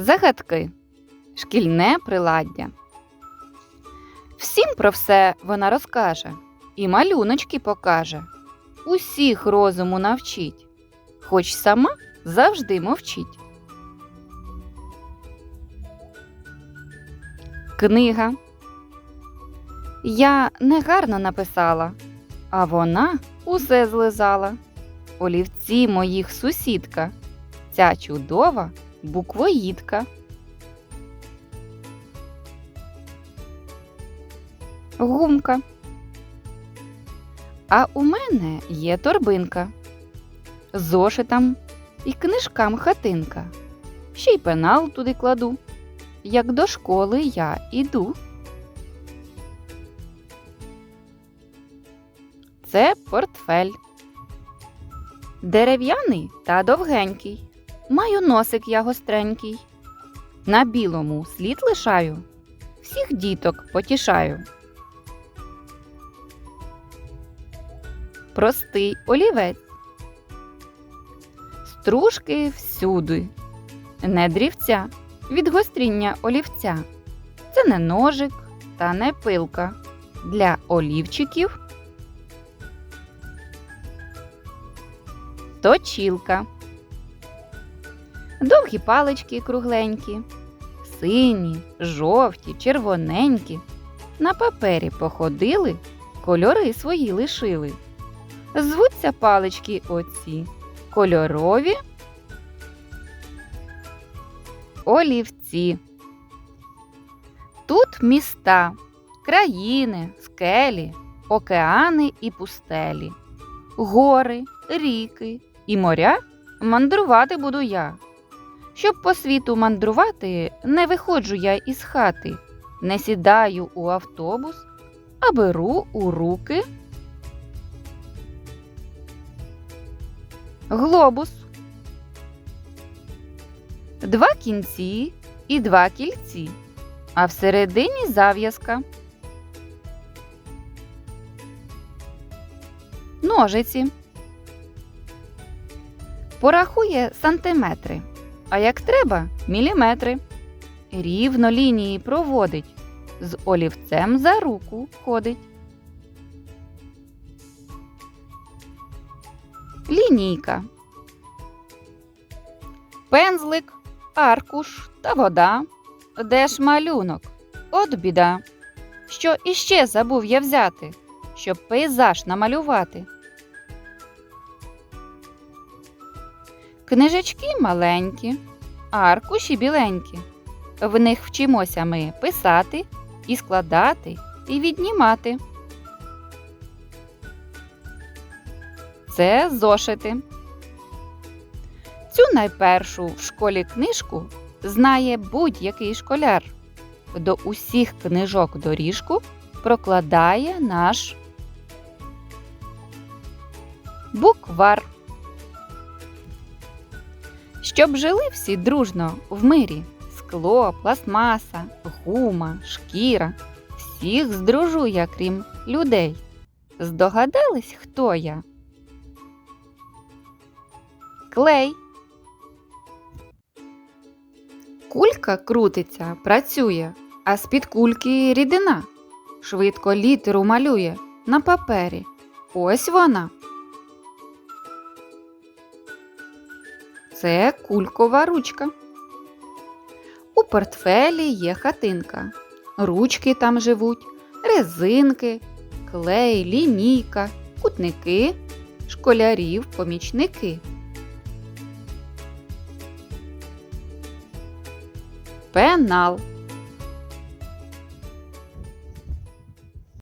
Загадки. Шкільне приладдя. Всім про все вона розкаже і малюночки покаже. Усіх розуму навчить, хоч сама завжди мовчить. Книга. Я негарно написала, а вона усе злизала. Олівці моїх сусідка, ця чудова буквоїдка. Гумка. А у мене є торбинка. Зошитам і книжкам хатинка. Ще й пенал туди кладу. Як до школи я іду. Це портфель. Дерев'яний та довгенький. Маю носик я гостренький. На білому слід лишаю. Всіх діток потішаю. Простий олівець. Стружки всюди. Не дрівця від гостріння олівця. Це не ножик та не пилка. Для олівчиків точілка. Довгі палички кругленькі, сині, жовті, червоненькі. На папері походили, кольори свої лишили. Звуться палички оці кольорові олівці. Тут міста, країни, скелі, океани і пустелі, гори, ріки і моря мандрувати буду я. Щоб по світу мандрувати, не виходжу я із хати, не сідаю у автобус, а беру у руки глобус. Два кінці і два кільці, а всередині зав'язка. Ножиці. Порахує сантиметри, а як треба міліметри. Рівно лінії проводить, з олівцем за руку ходить. Лінійка. Пензлик, аркуш та вода. Де ж малюнок? От біда. Що іще забув я взяти, щоб пейзаж намалювати. Книжечки маленькі, аркуші біленькі. В них вчимося ми писати і складати, і віднімати. Це зошити. Цю найпершу в школі книжку знає будь-який школяр. До усіх книжок доріжку прокладає наш буквар. Щоб жили всі дружно в мирі скло, пластмаса, гума, шкіра. Всіх здружу я, крім людей. Здогадались, хто я? Клей. Кулька крутиться, працює, а з-під кульки рідина. Швидко літеру малює на папері. Ось вона. Це кулькова ручка. У портфелі є хатинка. Ручки там живуть, резинки, клей, лінійка, кутники, школярів, помічники. Пенал.